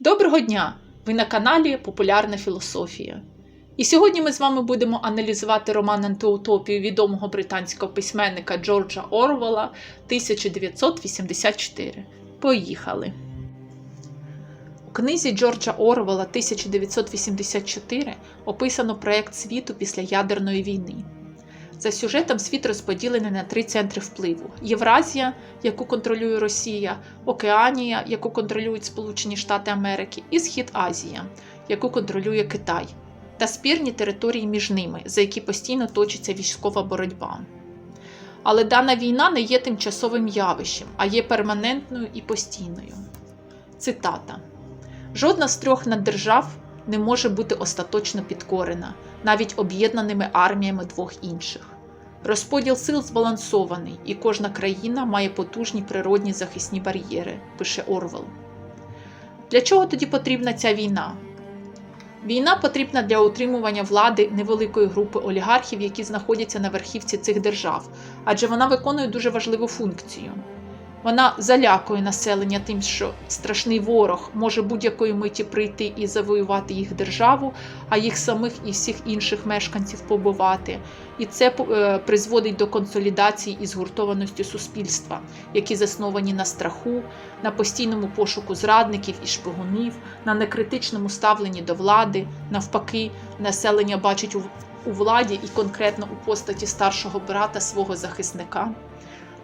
Доброго дня! Ви на каналі Популярна філософія. І сьогодні ми з вами будемо аналізувати роман антиутопію відомого британського письменника Джорджа Орвела 1984. Поїхали! У книзі Джорджа Орвела 1984 описано проект світу після ядерної війни. За сюжетом світ розподілений на три центри впливу: Євразія, яку контролює Росія, Океанія, яку контролюють Сполучені Штати Америки, і Схід Азія, яку контролює Китай, та спірні території між ними, за які постійно точиться військова боротьба. Але дана війна не є тимчасовим явищем, а є перманентною і постійною. Цитата: Жодна з трьох наддержав не може бути остаточно підкорена, навіть об'єднаними арміями двох інших. Розподіл сил збалансований, і кожна країна має потужні природні захисні бар'єри, пише Орвел. Для чого тоді потрібна ця війна? Війна потрібна для утримування влади невеликої групи олігархів, які знаходяться на верхівці цих держав, адже вона виконує дуже важливу функцію. Вона залякує населення тим, що страшний ворог може будь-якої миті прийти і завоювати їх державу, а їх самих і всіх інших мешканців побувати. І це е, призводить до консолідації і згуртованості суспільства, які засновані на страху, на постійному пошуку зрадників і шпигунів, на некритичному ставленні до влади. Навпаки, населення бачить у владі і конкретно у постаті старшого брата свого захисника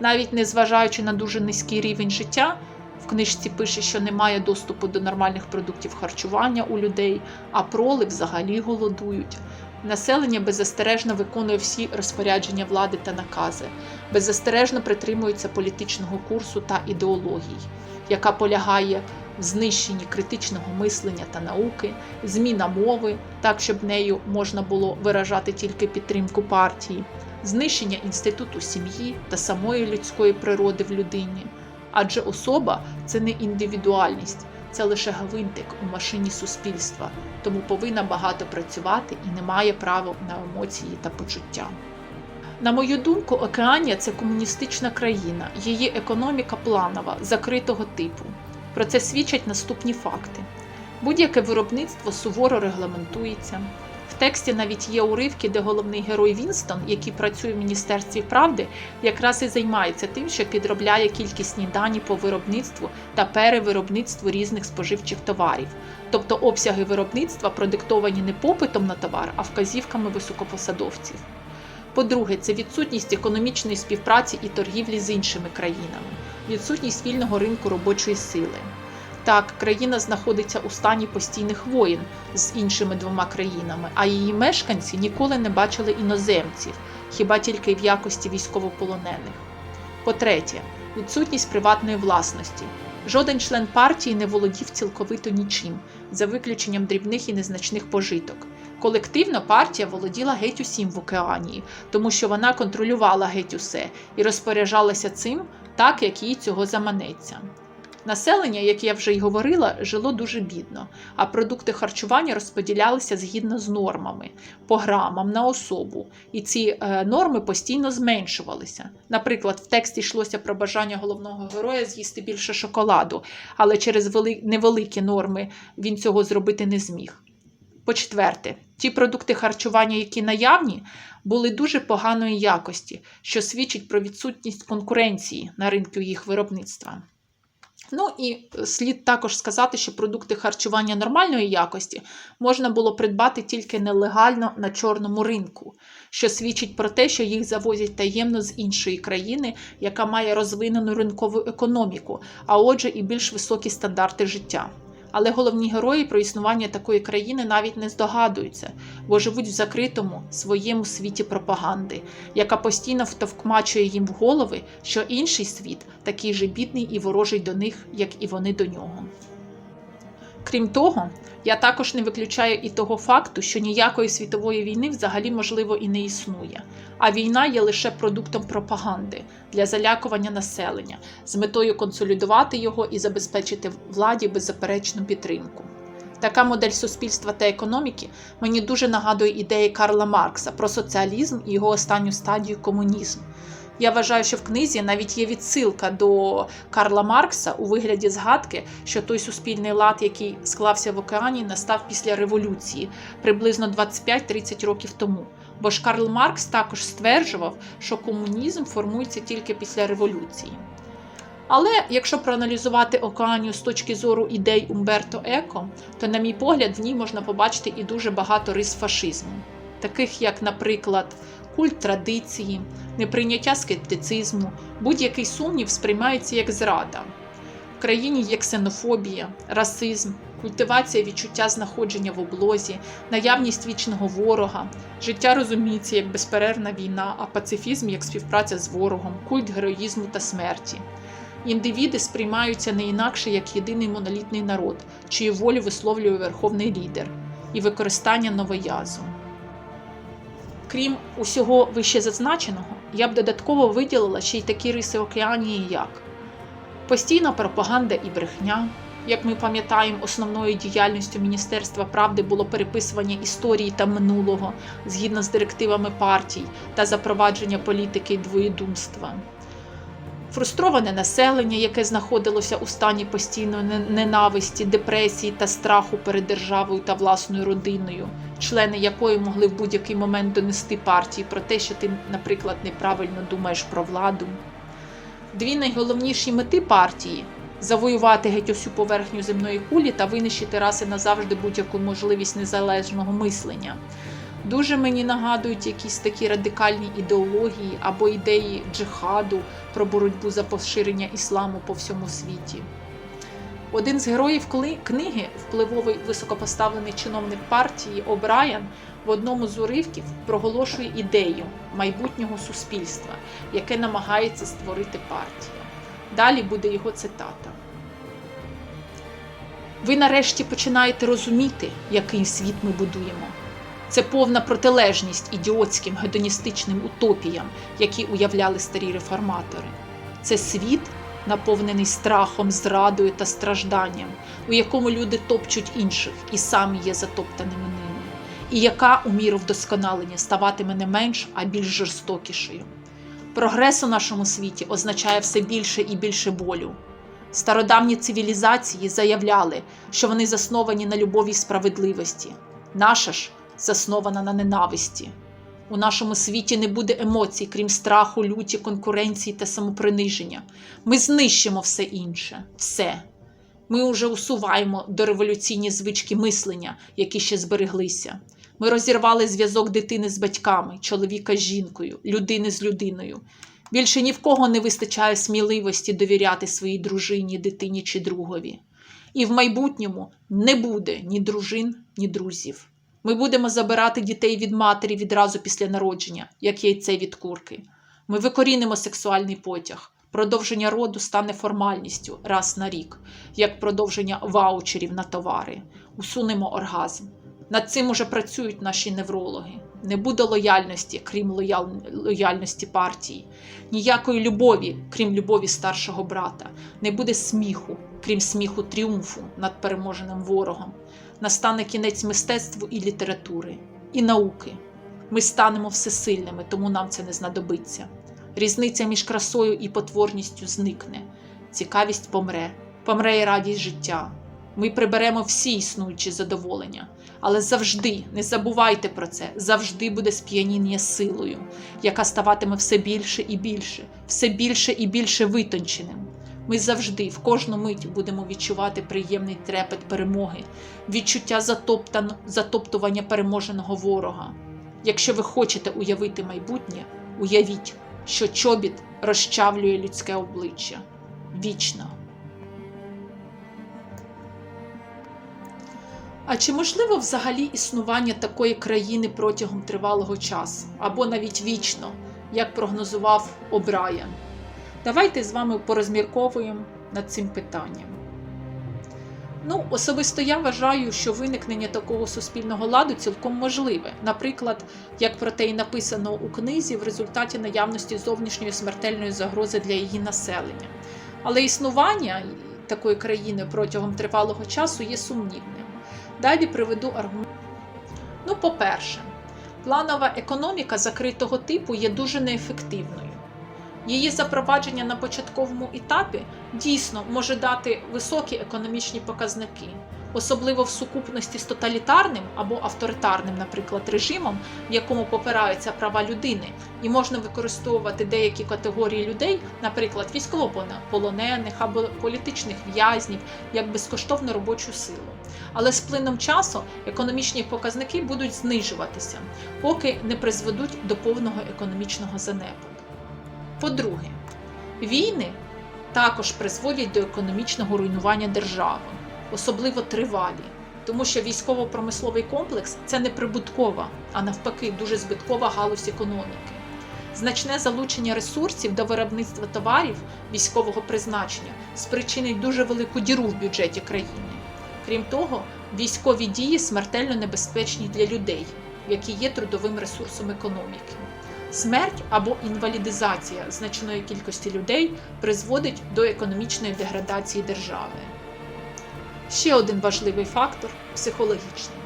навіть незважаючи на дуже низький рівень життя. В книжці пише, що немає доступу до нормальних продуктів харчування у людей, а проли взагалі голодують. Населення беззастережно виконує всі розпорядження влади та накази, беззастережно притримується політичного курсу та ідеологій, яка полягає в знищенні критичного мислення та науки, зміна мови, так щоб нею можна було виражати тільки підтримку партії, знищення інституту сім'ї та самої людської природи в людині. Адже особа це не індивідуальність, це лише гвинтик у машині суспільства, тому повинна багато працювати і не має права на емоції та почуття. На мою думку, Океанія це комуністична країна, її економіка планова, закритого типу. Про це свідчать наступні факти: будь-яке виробництво суворо регламентується. В тексті навіть є уривки, де головний герой Вінстон, який працює в Міністерстві правди, якраз і займається тим, що підробляє кількісні дані по виробництву та перевиробництву різних споживчих товарів. Тобто обсяги виробництва продиктовані не попитом на товар, а вказівками високопосадовців. По-друге, це відсутність економічної співпраці і торгівлі з іншими країнами, відсутність вільного ринку робочої сили. Так, країна знаходиться у стані постійних воєн з іншими двома країнами, а її мешканці ніколи не бачили іноземців, хіба тільки в якості військовополонених. По-третє, відсутність приватної власності. Жоден член партії не володів цілковито нічим, за виключенням дрібних і незначних пожиток. Колективно партія володіла геть усім в океанії, тому що вона контролювала геть усе і розпоряджалася цим так, як їй цього заманеться. Населення, як я вже й говорила, жило дуже бідно, а продукти харчування розподілялися згідно з нормами, по грамам на особу, і ці е, норми постійно зменшувалися. Наприклад, в тексті йшлося про бажання головного героя з'їсти більше шоколаду, але через вели... невеликі норми він цього зробити не зміг. По-четверте, ті продукти харчування, які наявні, були дуже поганої якості, що свідчить про відсутність конкуренції на ринку їх виробництва. Ну і слід також сказати, що продукти харчування нормальної якості можна було придбати тільки нелегально на чорному ринку, що свідчить про те, що їх завозять таємно з іншої країни, яка має розвинену ринкову економіку, а отже, і більш високі стандарти життя. Але головні герої про існування такої країни навіть не здогадуються, бо живуть в закритому своєму світі пропаганди, яка постійно втовкмачує їм в голови, що інший світ такий же бідний і ворожий до них, як і вони до нього. Крім того, я також не виключаю і того факту, що ніякої світової війни взагалі можливо і не існує, а війна є лише продуктом пропаганди для залякування населення з метою консолідувати його і забезпечити владі беззаперечну підтримку. Така модель суспільства та економіки мені дуже нагадує ідеї Карла Маркса про соціалізм і його останню стадію комунізм. Я вважаю, що в книзі навіть є відсилка до Карла Маркса у вигляді згадки, що той суспільний лад, який склався в океані, настав після революції приблизно 25-30 років тому. Бо ж Карл Маркс також стверджував, що комунізм формується тільки після революції. Але якщо проаналізувати Океанію з точки зору ідей Умберто Еко, то, на мій погляд, в ній можна побачити і дуже багато рис фашизму, таких як, наприклад, культ традиції, неприйняття скептицизму, будь-який сумнів сприймається як зрада. В країні є ксенофобія, расизм, культивація відчуття знаходження в облозі, наявність вічного ворога, життя розуміється як безперервна війна, а пацифізм як співпраця з ворогом, культ героїзму та смерті. Індивіди сприймаються не інакше як єдиний монолітний народ, чию волю висловлює верховний лідер, і використання новоязу. Крім усього вище зазначеного, я б додатково виділила ще й такі риси Океанії, як постійна пропаганда і брехня. Як ми пам'ятаємо, основною діяльністю Міністерства правди було переписування історії та минулого згідно з директивами партій та запровадження політики двоєдумства. Фрустроване населення, яке знаходилося у стані постійної ненависті, депресії та страху перед державою та власною родиною, члени якої могли в будь-який момент донести партії про те, що ти, наприклад, неправильно думаєш про владу. Дві найголовніші мети партії завоювати геть усю поверхню земної кулі та винищити раси назавжди будь-яку можливість незалежного мислення. Дуже мені нагадують якісь такі радикальні ідеології або ідеї джихаду про боротьбу за поширення ісламу по всьому світі. Один з героїв книги, впливовий високопоставлений чиновник партії О'Брайен, в одному з уривків проголошує ідею майбутнього суспільства, яке намагається створити партія. Далі буде його цитата. Ви нарешті починаєте розуміти, який світ ми будуємо. Це повна протилежність ідіотським гедоністичним утопіям, які уявляли старі реформатори. Це світ, наповнений страхом, зрадою та стражданням, у якому люди топчуть інших і самі є затоптаними ними, і яка у міру вдосконалення ставатиме не менш, а більш жорстокішою. Прогрес у нашому світі означає все більше і більше болю. Стародавні цивілізації заявляли, що вони засновані на любові й справедливості. Наша ж заснована на ненависті. У нашому світі не буде емоцій, крім страху, люті, конкуренції та самоприниження. Ми знищимо все інше, все. Ми уже усуваємо дореволюційні звички мислення, які ще збереглися. Ми розірвали зв'язок дитини з батьками, чоловіка з жінкою, людини з людиною. Більше ні в кого не вистачає сміливості довіряти своїй дружині, дитині чи другові. І в майбутньому не буде ні дружин, ні друзів. Ми будемо забирати дітей від матері відразу після народження, як яйце від курки. Ми викорінимо сексуальний потяг. Продовження роду стане формальністю раз на рік, як продовження ваучерів на товари. Усунемо оргазм. Над цим уже працюють наші неврологи. Не буде лояльності, крім лоял... лояльності партії, ніякої любові, крім любові старшого брата, не буде сміху, крім сміху тріумфу над переможеним ворогом. Настане кінець мистецтву і літератури, і науки. Ми станемо всесильними, тому нам це не знадобиться. Різниця між красою і потворністю зникне. Цікавість помре, помре і радість життя. Ми приберемо всі існуючі задоволення, але завжди, не забувайте про це, завжди буде сп'яніння силою, яка ставатиме все більше і більше, все більше і більше витонченим. Ми завжди, в кожну мить будемо відчувати приємний трепет перемоги, відчуття затоптування переможеного ворога. Якщо ви хочете уявити майбутнє, уявіть, що чобіт розчавлює людське обличчя вічно. А чи можливо взагалі існування такої країни протягом тривалого часу, або навіть вічно, як прогнозував О'Брайен? Давайте з вами порозмірковуємо над цим питанням. Ну, особисто я вважаю, що виникнення такого суспільного ладу цілком можливе. Наприклад, як про те і написано у книзі, в результаті наявності зовнішньої смертельної загрози для її населення. Але існування такої країни протягом тривалого часу є сумнівним. Далі приведу аргумент. Ну, по-перше, планова економіка закритого типу є дуже неефективною. Її запровадження на початковому етапі дійсно може дати високі економічні показники, особливо в сукупності з тоталітарним або авторитарним, наприклад, режимом, в якому попираються права людини, і можна використовувати деякі категорії людей, наприклад, військовополонених або політичних в'язнів, як безкоштовну робочу силу. Але з плином часу економічні показники будуть знижуватися, поки не призведуть до повного економічного занепаду. По-друге, війни також призводять до економічного руйнування держави, особливо тривалі, тому що військово-промисловий комплекс це не прибуткова, а навпаки, дуже збиткова галузь економіки. Значне залучення ресурсів до виробництва товарів військового призначення спричинить дуже велику діру в бюджеті країни. Крім того, військові дії смертельно небезпечні для людей, які є трудовим ресурсом економіки. Смерть або інвалідизація значної кількості людей призводить до економічної деградації держави. Ще один важливий фактор психологічний.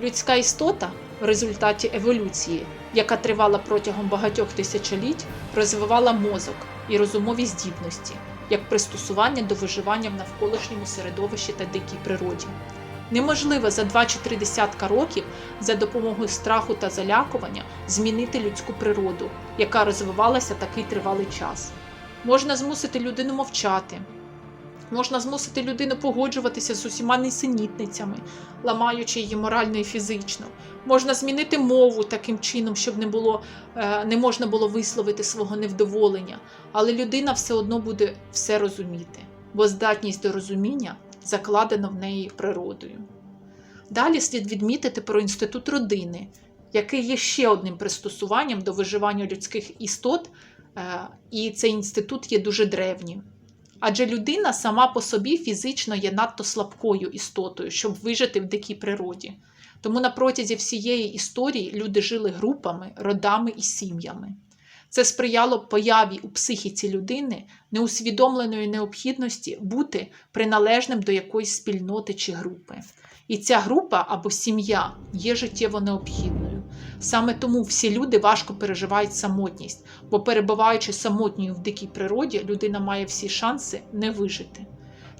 Людська істота в результаті еволюції, яка тривала протягом багатьох тисячоліть, розвивала мозок і розумові здібності як пристосування до виживання в навколишньому середовищі та дикій природі. Неможливо за два чи три десятка років за допомогою страху та залякування змінити людську природу, яка розвивалася такий тривалий час. Можна змусити людину мовчати, можна змусити людину погоджуватися з усіма несенітницями, ламаючи її морально і фізично. Можна змінити мову таким чином, щоб не було, е, не можна було висловити свого невдоволення, але людина все одно буде все розуміти, бо здатність до розуміння закладена в неї природою. Далі слід відмітити про інститут родини, який є ще одним пристосуванням до виживання людських істот, е, і цей інститут є дуже древнім. Адже людина сама по собі фізично є надто слабкою істотою, щоб вижити в дикій природі. Тому на протязі всієї історії люди жили групами, родами і сім'ями. Це сприяло появі у психіці людини неусвідомленої необхідності бути приналежним до якоїсь спільноти чи групи. І ця група або сім'я є життєво необхідною. Саме тому всі люди важко переживають самотність, бо перебуваючи самотньою в дикій природі, людина має всі шанси не вижити.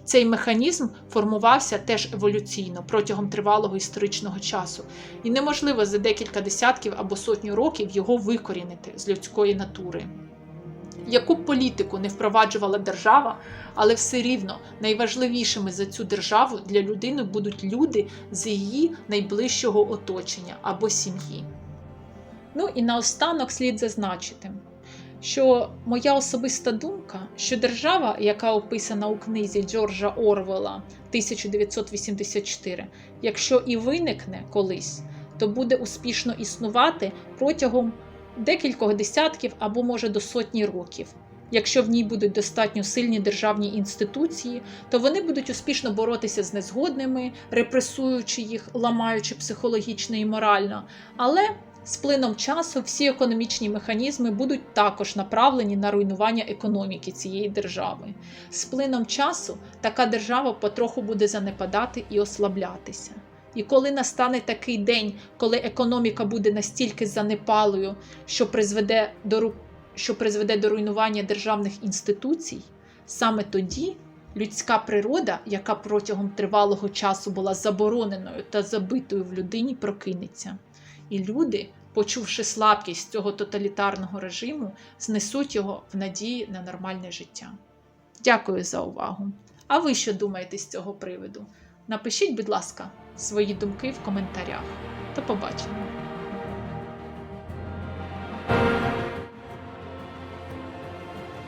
Цей механізм формувався теж еволюційно протягом тривалого історичного часу, і неможливо за декілька десятків або сотню років його викорінити з людської натури. Яку б політику не впроваджувала держава, але все рівно найважливішими за цю державу для людини будуть люди з її найближчого оточення або сім'ї. Ну і наостанок слід зазначити, що моя особиста думка, що держава, яка описана у книзі Джорджа Орвела 1984, якщо і виникне колись, то буде успішно існувати протягом декількох десятків або може до сотні років. Якщо в ній будуть достатньо сильні державні інституції, то вони будуть успішно боротися з незгодними, репресуючи їх, ламаючи психологічно і морально. Але з плином часу всі економічні механізми будуть також направлені на руйнування економіки цієї держави. З плином часу така держава потроху буде занепадати і ослаблятися. І коли настане такий день, коли економіка буде настільки занепалою, що призведе до що призведе до руйнування державних інституцій, саме тоді людська природа, яка протягом тривалого часу була забороненою та забитою в людині, прокинеться. І люди, почувши слабкість цього тоталітарного режиму, знесуть його в надії на нормальне життя. Дякую за увагу! А ви що думаєте з цього приводу? Напишіть, будь ласка, свої думки в коментарях. До побачення!